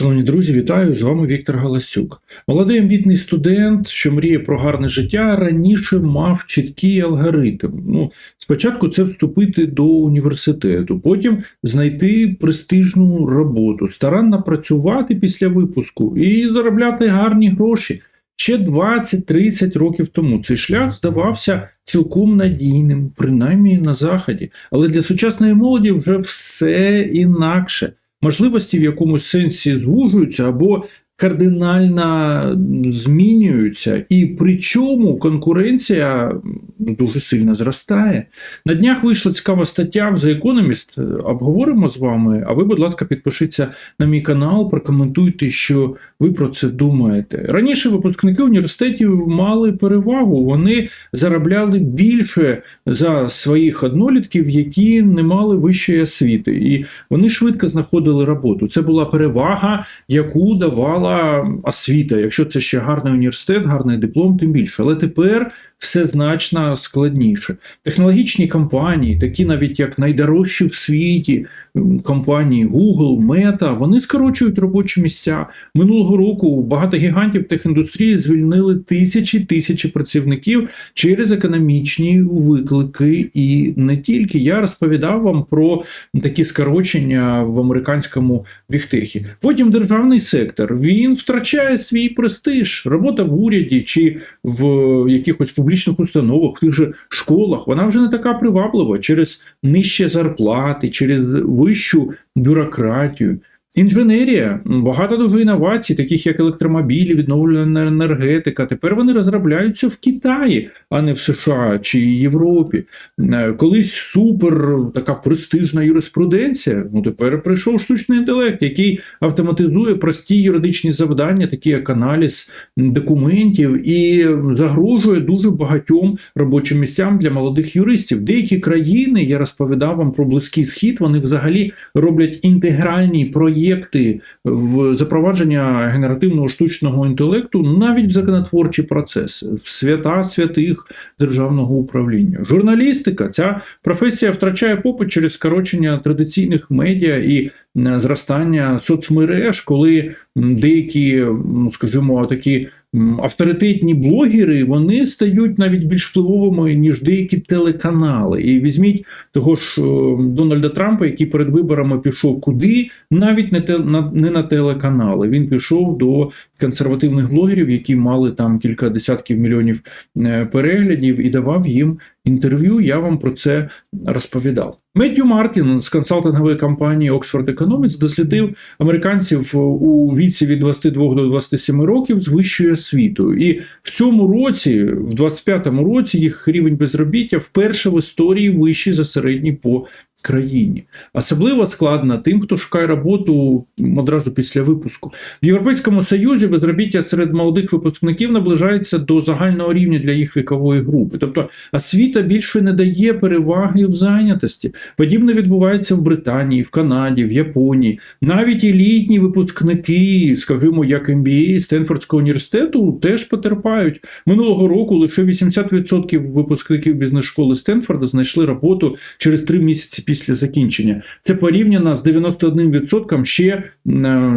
Шановні друзі, вітаю! З вами Віктор Галасюк. Молодий амбітний студент, що мріє про гарне життя, раніше мав чіткий алгоритм. Ну, спочатку це вступити до університету, потім знайти престижну роботу, старанно працювати після випуску і заробляти гарні гроші. Ще 20-30 років тому цей шлях здавався цілком надійним, принаймні на заході. Але для сучасної молоді вже все інакше можливості в якомусь сенсі звужуються або кардинально змінюються, і причому конкуренція дуже сильно зростає. На днях вийшла цікава стаття в The Economist, обговоримо з вами. А ви, будь ласка, підпишіться на мій канал, прокоментуйте, що ви про це думаєте. Раніше випускники університетів мали перевагу, вони заробляли більше за своїх однолітків, які не мали вищої освіти, і вони швидко знаходили роботу. Це була перевага, яку давала освіта. Якщо це ще гарний університет, гарний диплом, тим більше. Але тепер все значно складніше. Технологічні компанії, такі навіть як найдорожчі в світі компанії Google, Meta, вони скорочують робочі місця. Минулого року багато гігантів техіндустрії звільнили тисячі тисячі працівників через економічні виклики. І не тільки я розповідав вам про такі скорочення в американському бігтехі. Потім державний сектор він втрачає свій престиж, робота в уряді чи в якихось публічних установах, в тих же школах. Вона вже не така приваблива через нижче зарплати, через вищу бюрократію. Інженерія, багато дуже інновацій, таких як електромобілі, відновлена енергетика. Тепер вони розробляються в Китаї, а не в США чи Європі. Е, колись супер така престижна юриспруденція. Ну тепер прийшов штучний інтелект, який автоматизує прості юридичні завдання, такі як аналіз документів, і загрожує дуже багатьом робочим місцям для молодих юристів. Деякі країни, я розповідав вам про близький схід, вони взагалі роблять інтегральні проєкти проєкти в запровадження генеративного штучного інтелекту навіть в законотворчі процеси, в свята святих державного управління. Журналістика ця професія втрачає попит через скорочення традиційних медіа і зростання соцмереж, коли деякі, скажімо, такі авторитетні блогери вони стають навіть більш впливовими, ніж деякі телеканали. І візьміть того ж е, Дональда Трампа, який перед виборами пішов куди, навіть не те на не на телеканали. Він пішов до консервативних блогерів, які мали там кілька десятків мільйонів е, переглядів, і давав їм інтерв'ю. Я вам про це розповідав. Меттю Мартін з консалтингової компанії Oxford Economics дослідив американців у віці від 22 до 27 років з вищою освітою. І в цьому році, в 25-му році, їх рівень безробіття вперше в історії вищий за середній по країні. Особливо складно тим, хто шукає роботу одразу після випуску. В Європейському Союзі безробіття серед молодих випускників наближається до загального рівня для їх вікової групи. Тобто освіта більше не дає переваги в зайнятості. Подібне відбувається в Британії, в Канаді, в Японії. Навіть елітні випускники, скажімо, як MBA Стенфордського університету, теж потерпають. Минулого року лише 80% випускників бізнес-школи Стенфорда знайшли роботу через три місяці після закінчення. Це порівняно з 91% ще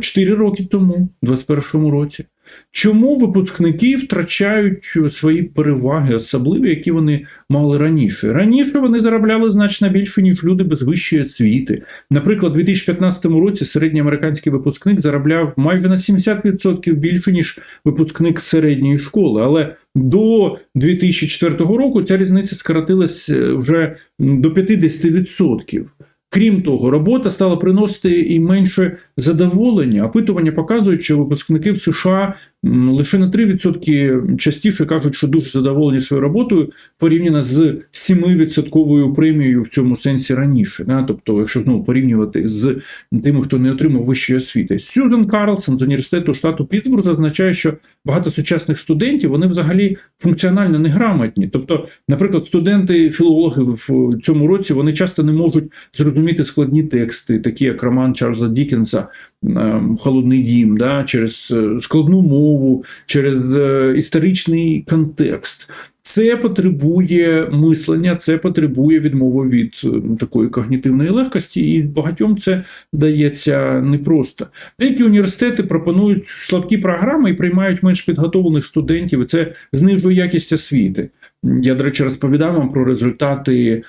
4 е, роки тому, у 2021 році. Чому випускники втрачають свої переваги, особливі, які вони мали раніше? Раніше вони заробляли значно більше, ніж люди без вищої освіти. Наприклад, у 2015 році середній американський випускник заробляв майже на 70% більше, ніж випускник середньої школи. Але до 2004 року ця різниця скоротилась е, вже до 50%. Крім того, робота стала приносити і менше задоволення. Опитування показують, що випускники в США лише на 3% частіше кажуть, що дуже задоволені своєю роботою порівняно з 7% премією в цьому сенсі раніше. Да? Тобто, якщо знову порівнювати з тими, хто не отримав вищої освіти, Сюзен Карлсон з університету штату Пітсбург зазначає, що багато сучасних студентів вони взагалі функціонально неграмотні. Тобто, наприклад, студенти-філологи в цьому році вони часто не можуть зрозуміти складні тексти, такі як роман Чарльза Дікенса Холодний дім, да? через е, складну мову через е, історичний контекст. Це потребує мислення, це потребує відмови від е, такої когнітивної легкості, і багатьом це дається непросто. Деякі університети пропонують слабкі програми і приймають менш підготовлених студентів, і це знижує якість освіти. Я, до речі, розповідав вам про результати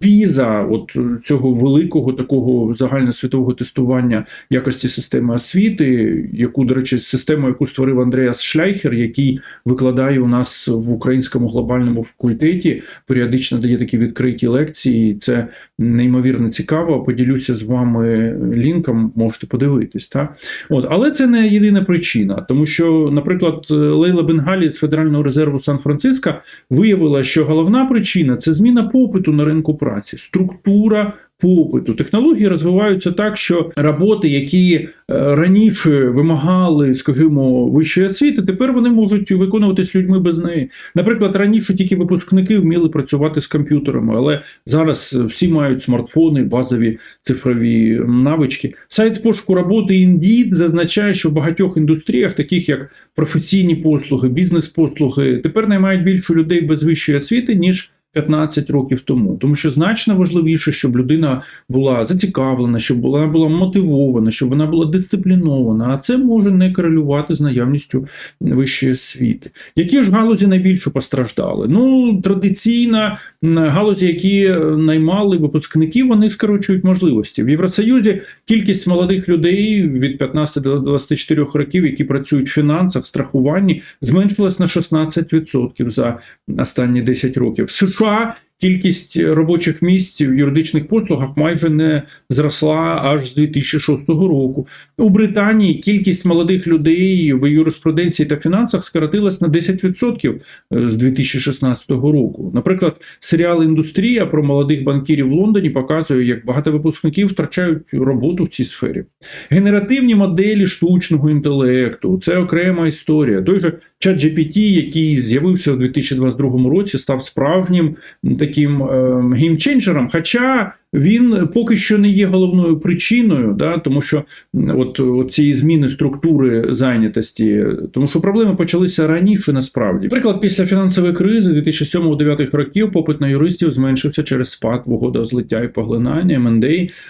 піза, от цього великого такого загальносвітового тестування якості системи освіти, яку, до речі, систему, яку створив Андреас Шляйхер, який викладає у нас в українському глобальному факультеті, періодично дає такі відкриті лекції. Це неймовірно цікаво. Поділюся з вами лінком, можете подивитись. Та? От, але це не єдина причина, тому що, наприклад, Лейла Бенгалі з Федерального резерву Сан-Франциска виявила, що головна причина це зміна попиту на ринку праці, структура попиту. Технології розвиваються так, що роботи, які е, раніше вимагали, скажімо, вищої освіти, тепер вони можуть виконуватись людьми без неї. Наприклад, раніше тільки випускники вміли працювати з комп'ютерами, але зараз всі мають смартфони, базові цифрові навички. Сайт з пошуку роботи Indeed зазначає, що в багатьох індустріях, таких як професійні послуги, бізнес-послуги, тепер наймають більше людей без вищої освіти, ніж 15 років тому, тому що значно важливіше, щоб людина була зацікавлена, щоб вона була мотивована, щоб вона була дисциплінована. А це може не корелювати з наявністю вищої освіти. Які ж галузі найбільше постраждали? Ну, традиційна галузі, які наймали випускників, вони скорочують можливості в Євросоюзі. Кількість молодих людей від 15 до 24 років, які працюють в фінансах, страхуванні, зменшилась на 16% за останні 10 років. В США кількість робочих місць в юридичних послугах майже не зросла аж з 2006 року. У Британії кількість молодих людей в юриспруденції та фінансах скоротилась на 10% з 2016 року. Наприклад, серіал Індустрія про молодих банкірів в Лондоні показує, як багато випускників втрачають роботу в цій сфері. Генеративні моделі штучного інтелекту це окрема історія. Той же ChatGPT, який з'явився у 2022 році, став справжнім таким е, геймченджером, хоча він поки що не є головною причиною, да, тому що от, от цієї зміни структури зайнятості, тому що проблеми почалися раніше насправді. Наприклад, після фінансової кризи 2007-2009 років попит на юристів зменшився через спад злиття і поглинання МНД,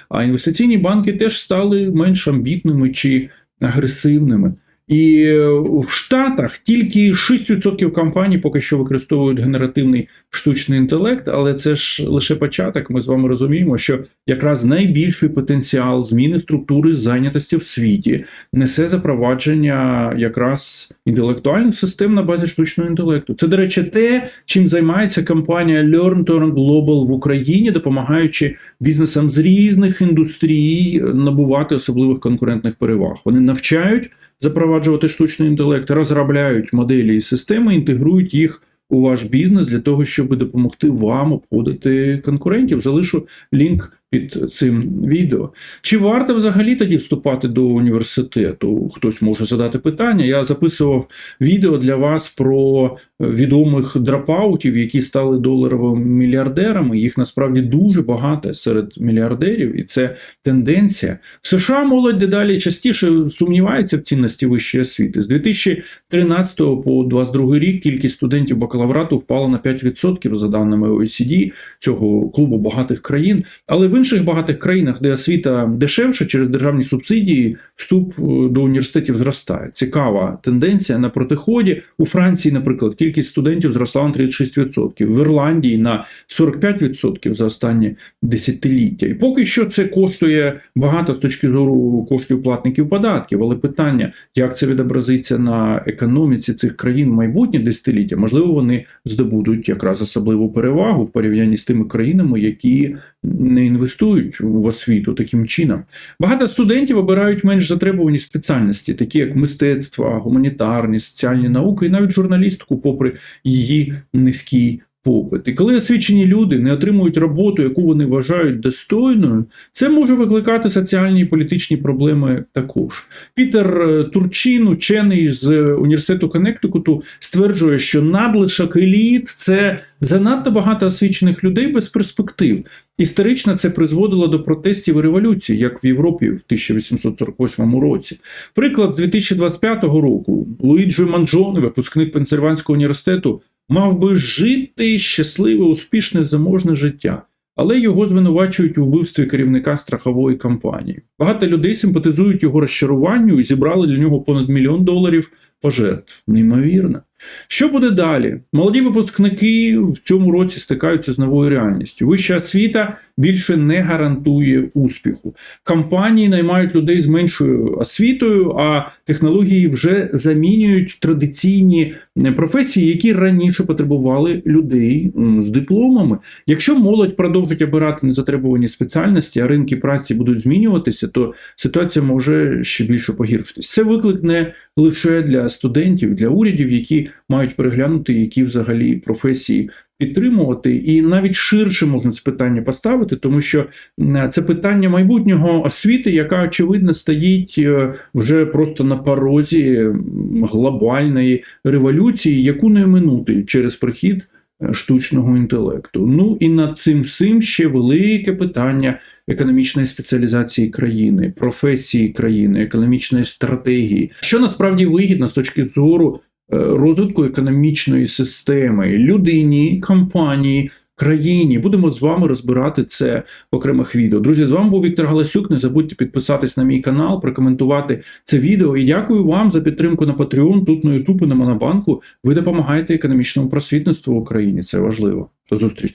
а інвестиційні банки теж стали менш амбітними чи агресивними. І в Штатах тільки 6% компаній поки що використовують генеративний штучний інтелект, але це ж лише початок. Ми з вами розуміємо, що якраз найбільший потенціал зміни структури зайнятості в світі несе запровадження якраз інтелектуальних систем на базі штучного інтелекту. Це, до речі, те, чим займається компанія Learn to Global в Україні, допомагаючи бізнесам з різних індустрій набувати особливих конкурентних переваг. Вони навчають запроваджувати штучний інтелект, розробляють моделі і системи, інтегрують їх у ваш бізнес для того, щоб допомогти вам обходити конкурентів. Залишу лінк під цим відео. Чи варто взагалі тоді вступати до університету? Хтось може задати питання. Я записував відео для вас про відомих драпаутів, які стали доларовими мільярдерами. Їх насправді дуже багато серед мільярдерів, і це тенденція. В США молодь дедалі частіше сумнівається в цінності вищої освіти. З 2013 по 2022 рік кількість студентів бакалаврату впала на 5% за даними OECD, цього клубу багатих країн. Але в інших багатих країнах, де освіта дешевша через державні субсидії, вступ е, до університетів зростає. Цікава тенденція на протиході. У Франції, наприклад, кількість студентів зросла на 36%, в Ірландії на 45% за останні десятиліття. І поки що це коштує багато з точки зору коштів платників податків. Але питання, як це відобразиться на економіці цих країн в майбутнє десятиліття, можливо, вони здобудуть якраз особливу перевагу в порівнянні з тими країнами, які не інвестують в освіту таким чином. Багато студентів обирають менш затребувані спеціальності, такі як мистецтво, гуманітарні, соціальні науки і навіть журналістику, попри її низький попит. І коли освічені люди не отримують роботу, яку вони вважають достойною, це може викликати соціальні і політичні проблеми також. Пітер е, Турчин, учений з університету Коннектикуту, стверджує, що надлишок еліт це занадто багато освічених людей без перспектив. Історично це призводило до протестів і революцій, як в Європі в 1848 році. Приклад з 2025 року Луїджо Манджоне, випускник Пенсильванського університету, мав би жити щасливе, успішне, заможне життя. Але його звинувачують у вбивстві керівника страхової компанії. Багато людей симпатизують його розчаруванню і зібрали для нього понад мільйон доларів пожертв. Неймовірно. Що буде далі? Молоді випускники в цьому році стикаються з новою реальністю. Вища освіта більше не гарантує успіху. Компанії наймають людей з меншою освітою, а технології вже замінюють традиційні е, професії, які раніше потребували людей з дипломами. Якщо молодь продовжить обирати незатребувані спеціальності, а ринки праці будуть змінюватися, то ситуація може ще більше погіршитись. Це виклик не лише для студентів, для урядів, які мають переглянути, які взагалі професії підтримувати, і навіть ширше можна це питання поставити, тому що це питання майбутнього освіти, яка очевидно стоїть е, вже просто на порозі глобальної революції, яку не минути через прихід е, штучного інтелекту. Ну і над цим всім ще велике питання економічної спеціалізації країни, професії країни, економічної стратегії, що насправді вигідно з точки зору розвитку економічної системи, людині, компанії. Країні будемо з вами розбирати це в окремих відео. Друзі, з вами був Віктор Галасюк. Не забудьте підписатись на мій канал, прокоментувати це відео. І дякую вам за підтримку на Patreon, тут на YouTube на Монобанку. Ви допомагаєте економічному просвітництву в Україні. Це важливо. До зустрічі.